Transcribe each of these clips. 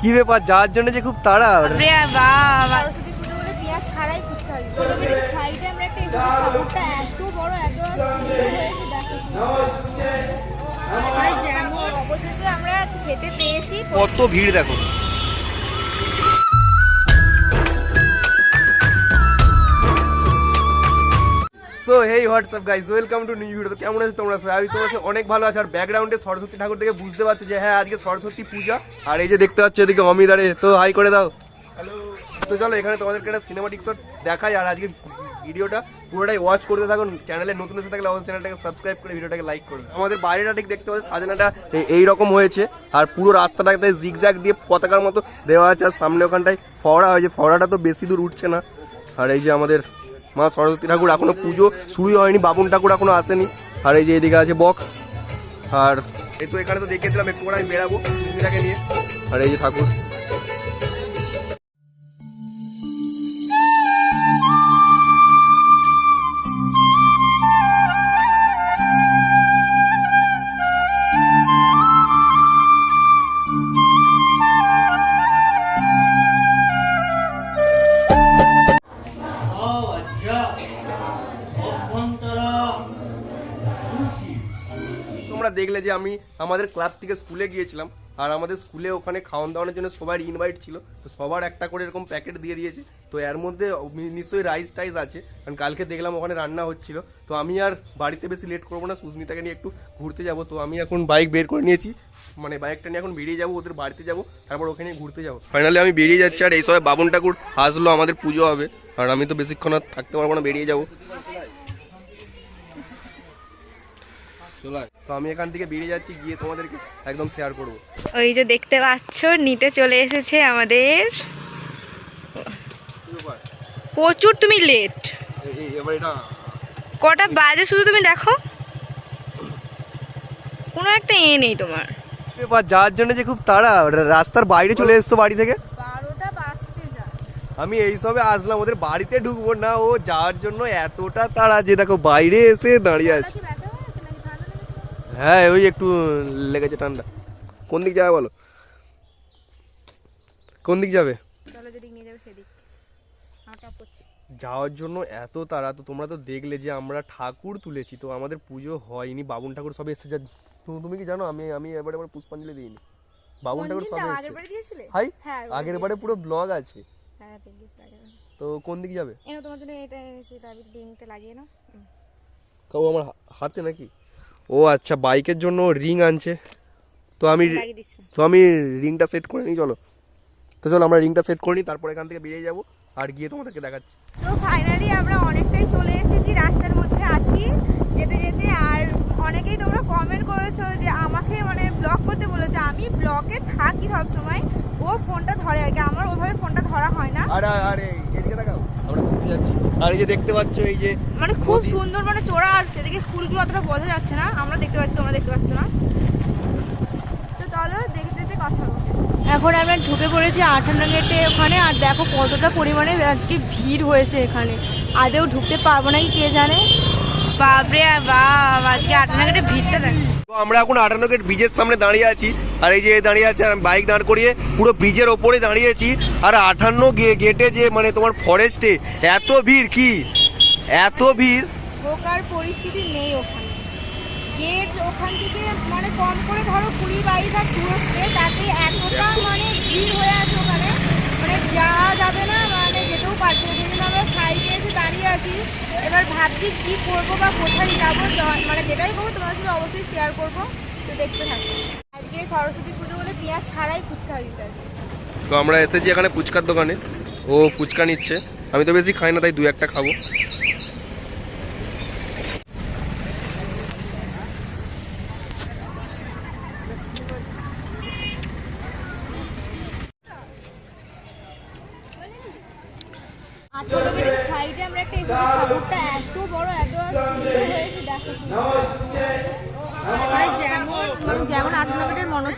কি ব্যাপার? যাওয়ার জন্য যে খুব তাড়া। কত ভিড় Saraswati hey WhatsApp guys welcome to new video তো কেমন আছো তোমরা সবাই? আমি তোমার অনেক ভালো আছি। আর ব্যাকগ্রাউন্ডে সরস্বতী ঠাকুর থেকে বুঝতে পারছ যে হ্যাঁ আজকে সরস্বতী পূজা। আর এই যে দেখতে পাচ্ছ এদিকে অমিদারে তো হাই করে দাও। তো চলো এখানে তোমাদেরকে একটা সিনেমাটিক শট দেখাই। আর আজকে ভিডিওটা পুরোটাই ওয়াচ করতে থাকুন চ্যানেলে নতুন এসে থাকলে অবশ্যই চ্যানেলটাকে সাবস্ক্রাইব করে ভিডিওটাকে লাইক করুন আমাদের বাইরেটা ঠিক দেখতে পাচ্ছি সাজানাটা এ- এইরকম হয়েছে। আর পুরো রাস্তাটাতে জিগজ্যাগ দিয়ে পতাকার মতো দেওয়া আছে। আর সামনে ওখানটায় ফওড়া হয়েছে ফওড়াটা তো বেশি দূর উঠছে না। আর এই যে আমাদের মা সরস্বতী ঠাকুর এখনও পুজো শুরুই হয়নি বাবুন ঠাকুর এখনও আসেনি। আর এই যে এদিকে আছে বক্স আর এই তো এখানে তো দেখেছিলাম একটু আমি বেরাবো নিয়ে। আর এই যে ঠাকুর। দেখলে যে আমি আমাদের ক্লাব থেকে স্কুলে গিয়েছিলাম, আর আমাদের স্কুলে ওখানে খাওয়ান দাওয়ানোর জন্য সবার ইনভাইট ছিল, তো সবার একটা করে এরকম প্যাকেট দিয়ে দিয়েছে, তো এর মধ্যে নিশ্চয়ই রাইস টাইস আছে, কারণ কালকে দেখলাম ওখানে রান্না হচ্ছিল, তো আমি আর বাড়িতে বেশি লেট করব না, সুস্মিতাকে নিয়ে একটু ঘুরতে যাব, তো আমি এখন বাইক বের করে নিয়েছি মানে বাইকটা নিয়ে এখন বেরিয়ে যাব, ওদের বাড়িতে যাব, তারপর ওখানে ঘুরতে যাব। ফাইনালি আমি বেরিয়ে যাচ্ছি, আর এই সময় বাবুন ঠাকুর আসলো আমাদের পুজো হবে, আর আমি তো বেশিক্ষণ আর থাকতে পারব না, বেরিয়ে যাব। তো আমি এখান থেকে বেরিয়ে যাচ্ছি গিয়ে তোমাদেরকে একদম শেয়ার করব। ওই যে দেখতে পাচ্ছ নিতে চলে এসেছে আমাদের। প্রচুর তুমি লেট কটা বাজে শুধু তুমি দেখো? কোনো একটা এ নেই তোমার। এবার যাওয়ার জন্য যে খুব তাড়া রাস্তার বাইরে চলে এসছো বাড়ি থেকে? আমি এই সবে আসলাম ওদের বাড়িতে ঢুকবো না ও যাওয়ার জন্য এতটা তাড়া যে দেখো বাইরে এসে দাঁড়িয়ে আছে কি ব্যথা হয়েছে নাকি ঠান্ডা লেগেছে হ্যাঁ ওই একটু লেগেছে ঠান্ডা। কোন দিক যাবে বলো? কোন দিক যাবে? যাওয়ার জন্য এত তাড়া তো তোমরা তো দেখলে যে আমরা ঠাকুর তুলেছি তো আমাদের পুজো হয়নি বাবুন ঠাকুর সব এসে যা তুমি কি জানো আমি আমি এবারে আমার পুষ্পাঞ্জলি দিইনি। বাবুন ঠাকুর সব আগের এসেছে। বারে দিয়েছিলে? হাই হ্যাঁ আগের বারে পুরো ব্লগ আছে। হ্যাঁ। তো কোন দিক যাবে? এনো তোমার জন্য এটা এনেছি লাগিয়ে নাও। কাউ আমার হাতে নাকি? ও আচ্ছা বাইকের জন্য রিং আনছে। তো আমি তো আমি রিংটা সেট করে নিই চলো। তো চলো আমরা রিংটা সেট করে নিই তারপর এখান থেকে বেরিয়ে যাব আর গিয়ে তোমাদেরকে দেখাচ্ছি। তো ফাইনালি আমরা অনেকটাই চলে এসেছি রাস্তার মধ্যে আছি যেতে যেতে। আর অনেকেই তোমরা কমেন্ট করেছ যে আমাকে মানে ব্লগ করতে বলেছে। আমি ব্লগে থাকি সব সময় ও ফোনটা ধরে আর কি। আমার ওভাবে ফোনটা ধরা হয় না। আর আর এদিকে দেখাও। আমরা ঘুরতে যাচ্ছি। আর এই যে দেখতে পাচ্ছ এই যে মানে খুব সুন্দর মানে চোরা আর সেদিকে ফুলগুলো অতটা বোঝা যাচ্ছে না। আমরা দেখতে পাচ্ছি তোমরা দেখতে পাচ্ছ না। তো তাহলে দেখতে দেখতে কথা বলি এখন আমরা ঢুকে পড়েছি আঠান্ন গেটে ওখানে আর দেখো কতটা পরিমাণে আজকে ভিড় হয়েছে এখানে। আদেও ঢুকতে পারব নাকি কে জানে? বাপরে বাপ আজকে আটানা গেটে ভিড়টা দেখ। তো আমরা এখন আটান্ন গেট ব্রিজের সামনে দাঁড়িয়ে আছি। আর এই যে দাঁড়িয়ে আছে বাইক দাঁড় করিয়ে পুরো ব্রিজের ওপরে দাঁড়িয়েছি আর আটান্ন গেটে যে মানে তোমার ফরেস্টে এত ভিড় কি? এত ভিড়? ঢোকার পরিস্থিতি নেই ওখানে। গেট ওখান থেকে মানে কম করে ধরো কুড়ি বাইশ হাত দূরত্বে তাতে এতটা মানে ভিড় হয়ে আছে ওখানে মানে যাওয়া যাবে না মানে যেতেও পারছে না সেই জন্য আমরা সাইডে এসে এবার ভাবছি কি করব বা কোথায় যাব মানে যেটাই করব তোমার সাথে অবশ্যই শেয়ার করব, তো দেখতে থাকো। আজকে সরস্বতী পুজো বলে পেঁয়াজ ছাড়াই ফুচকা দিতে তো আমরা এসেছি এখানে ফুচকার দোকানে, ও ফুচকা নিচ্ছে। আমি তো বেশি খাই না, তাই দু একটা খাব আঠারো গেটের সাইডে আমরা একটা এসেছি ঠাকুরটা এত বড় এত সুন্দর হয়েছে দেখো মানে যেমন মানে যেমন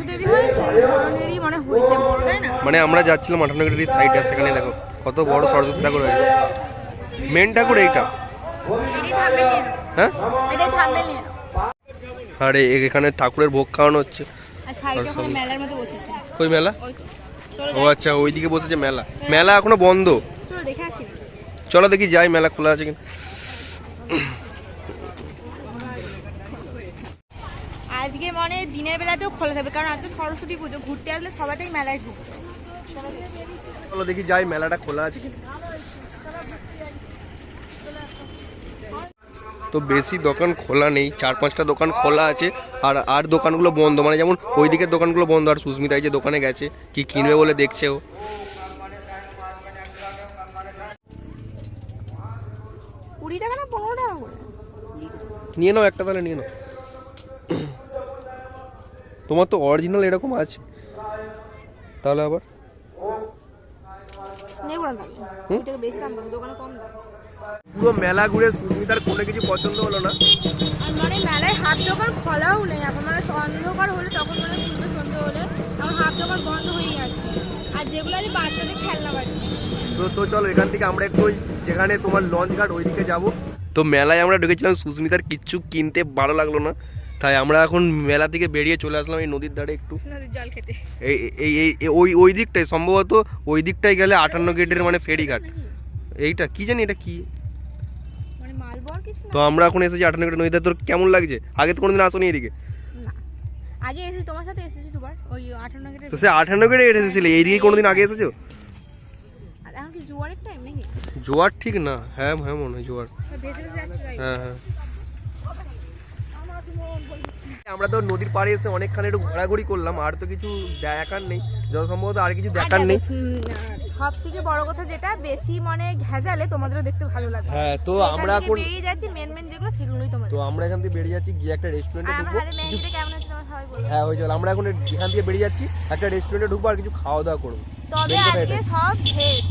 দেবী ধরনেরই মানে হয়েছে বড় তাই না? মানে আমরা যাচ্ছিলাম আটান্ন গেটের সাইডে সেখানে দেখো কত বড় সরস্বতী ঠাকুর হয়েছে। মেন ঠাকুর এইটা। হ্যাঁ। আর এখানে ঠাকুরের ভোগ খাওয়ানো হচ্ছে। কই মেলা? ও। আচ্ছা ওইদিকে বসেছে মেলা। মেলা এখনও বন্ধ। চলো চলো দেখি যাই মেলা খোলা আছে কিনা। আজকে মানে দিনের বেলাতেও খোলা থাকবে কারণ আজকে সরস্বতী পুজো। ঘুরতে আসলে সবাইটাই মেলায় ঢুকবে চলো দেখি। যাই মেলাটা খোলা আছে তো বেশি দোকান খোলা নেই চার পাঁচটা দোকান খোলা আছে আর আর দোকানগুলো বন্ধ। মানে যেমন ওই দিকের দোকানগুলো বন্ধ আর সুস্মিতা এই যে দোকানে গেছে কি কিনবে বলে দেখছে ও। কুড়ি টাকা না পনেরো টাকা নিয়ে নাও একটা তাহলে নিয়ে নাও। তোমার তো অরিজিনাল এরকম আছে। তাহলে আবার? পুরো মেলা ঘুরে সুস্মিতার কোনো কিছু পছন্দ হলো না? আর মানে মেলায় হাত দোকান খোলাও নেই এখন মানে অন্ধকার হলে তখন মানে শুনবে সন্ধে হলে এখন হাত দোকান বন্ধ হয়ে গেছে আর যেগুলো আছে বাচ্চাদের খেলনা বাড়ি। তো তো চলো এখান থেকে আমরা একটু যেখানে তোমার লঞ্চ ঘাট ওইদিকে যাব। তো মেলায় আমরা ঢুকেছিলাম সুস্মিতার কিচ্ছু কিনতে ভালো লাগল না। তাই আমরা এখন মেলা থেকে বেরিয়ে চলে আসলাম এই নদীর ধারে একটু। জল খেতে। এই এই ওই ওই দিকটায় সম্ভবত ওই দিকটায় গেলে আটান্ন গেটের মানে ফেরিঘাট। এইটা কি জানি এটা কি? মানে তো আমরা এখন এসেছি আটান্ন গেটের নদীতে। তোর কেমন লাগছে? আগে তো কোনোদিন আসনি এদিকে। আগে এসেছি তোমার সাথে এসেছি দুবার। ওই আঠান্ন গেটের তো সে গেটে এসেছিলে। এইদিকে কোনোদিন আগে এসেছ? আর এখন কি জোয়ারের টাইম নাকি? জোয়ার ঠিক না। হ্যাঁ হ্যাঁ মনে হয় জোয়ার। যাচ্ছে হ্যাঁ হ্যাঁ। আমরা তো নদীর পাড়ে এসে অনেকখানি একটু ঘোরাঘুরি করলাম আর তো কিছু দেখার নেই। যত সম্ভবত আর কিছু দেখার নেই। সব থেকে বড় কথা যেটা বেশি মানে ঘেজালে তোমাদেরও দেখতে ভালো লাগবে। হ্যাঁ তো আমরা এখন বেরিয়ে যাচ্ছি মেন মেন যেগুলো সেগুলোই তোমাদের। তো আমরা এখান থেকে বেরিয়ে যাচ্ছি গিয়ে একটা রেস্টুরেন্টে ঢুকবো। কেমন আছে তোমার সবাই বলবে হ্যাঁ হয়েছে আমরা এখন এখান থেকে বেরিয়ে যাচ্ছি একটা রেস্টুরেন্টে ঢুকবো আর কিছু খাওয়া দাওয়া করব। তবে আজকে সব ভেজ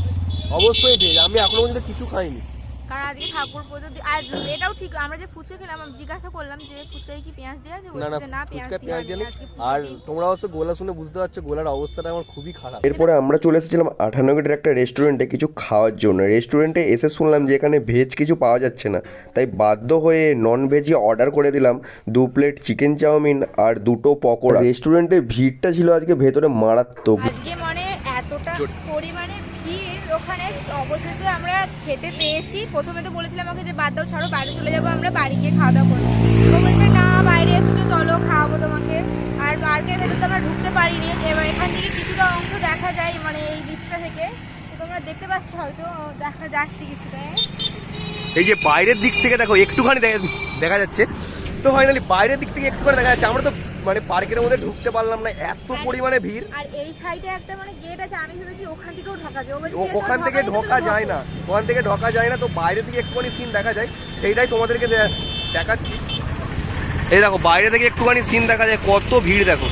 অবশ্যই ভেজ আমি এখনও পর্যন্ত কিছু খাইনি। কারণ আজকে ঠাকুর পুজো আর এটাও ঠিক আমরা যে ফুচকা খেলাম আমি জিজ্ঞাসা করলাম যে ফুচকায় কি পেঁয়াজ দেওয়া আছে? বলছে না পেঁয়াজ দেওয়া নেই নেই। আর তোমরা অবশ্য গোলা শুনে বুঝতে পারছ গোলার অবস্থাটা আমার খুবই খারাপ। এরপরে আমরা চলে এসেছিলাম আঠান্ন গেটের একটা রেস্টুরেন্টে কিছু খাওয়ার জন্য। রেস্টুরেন্টে এসে শুনলাম যে এখানে ভেজ কিছু পাওয়া যাচ্ছে না। তাই বাধ্য হয়ে নন ভেজই অর্ডার করে দিলাম দু প্লেট চিকেন চাউমিন আর দুটো পকোড়া। রেস্টুরেন্টে ভিড়টা ছিল আজকে ভেতরে মারাত্মক। আজকে মানে এতটা পরিমাণে ওখানে অবশেষে আমরা খেতে পেয়েছি। প্রথমে তো বলেছিলাম আমাকে যে, বাদ দাও, ছাড়ো, বাইরে চলে যাব, আমরা বাড়ি গিয়ে খাওয়া দাওয়া করব। বলছে, না, বাইরে এসেছ চলো, খাওয়াবো তোমাকে। আর পার্কের ভেতর তো আমরা ঢুকতে পারিনি। এবার এখান থেকে কিছুটা অংশ দেখা যায় মানে এই বিচটা থেকে। তোমরা দেখতে পাচ্ছ, হয়তো দেখা যাচ্ছে কিছুটা। এই যে বাইরের দিক থেকে দেখো, একটুখানি দেখা যাচ্ছে। তো ফাইনালি বাইরের দিক থেকে একটুখানি দেখা যাচ্ছে। আমরা তো মানে পার্কের মধ্যে ঢুকতে পারলাম না এত পরিমাণে ভিড়। আর এই সাইডে একটা মানে গেট আছে আমি ভেবেছি ওখান থেকেও ঢোকা যায়। ওখান থেকে ঢোকা যায় না ওখান থেকে ঢোকা যায় না তো বাইরে থেকে একটুখানি সিন দেখা যায়। সেইটাই তোমাদেরকে দেখাচ্ছি। এই দেখো বাইরে থেকে একটুখানি সিন দেখা যায় কত ভিড় দেখো।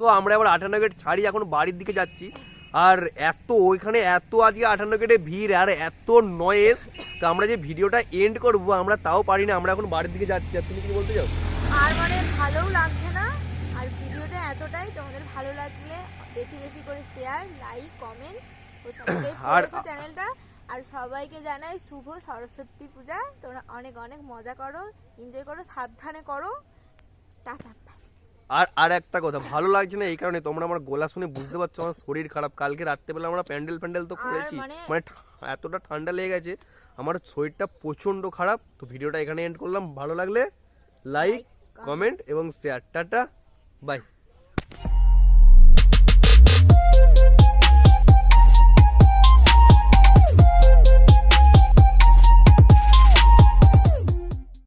তো আমরা এবার আটান্ন গেট ছাড়ি এখন বাড়ির দিকে যাচ্ছি। আর এত ওইখানে এত আজকে আটান্ন গেটে ভিড় আর এত নয়েস তো আমরা যে ভিডিওটা এন্ড করব আমরা তাও পারি না আমরা এখন বাড়ির দিকে যাচ্ছি আর তুমি কি বলতে চাও? আর মানে ভালোও লাগছে না আর ভিডিওটা এতটাই তোমাদের ভালো লাগলে বেশি বেশি করে শেয়ার লাইক কমেন্ট ও সাবস্ক্রাইব আর- করো চ্যানেলটা আর সবাইকে জানাই শুভ সরস্বতী পূজা তোমরা অনেক অনেক মজা করো এনজয় করো সাবধানে করো। টাটা। আর আর একটা কথা ভালো লাগছে না এই কারণে তোমরা আমার গলা শুনে বুঝতে পারছ আমার শরীর খারাপ। কালকে রাত্রেবেলা আমরা প্যান্ডেল প্যান্ডেল তো করেছি। মানে- মানে এতটা ঠান্ডা লেগে গেছে আমার শরীরটা প্রচণ্ড খারাপ। তো ভিডিওটা এখানে এন্ড করলাম। ভালো লাগলে লাইক কমেন্ট এবং শেয়ার টাটা বাই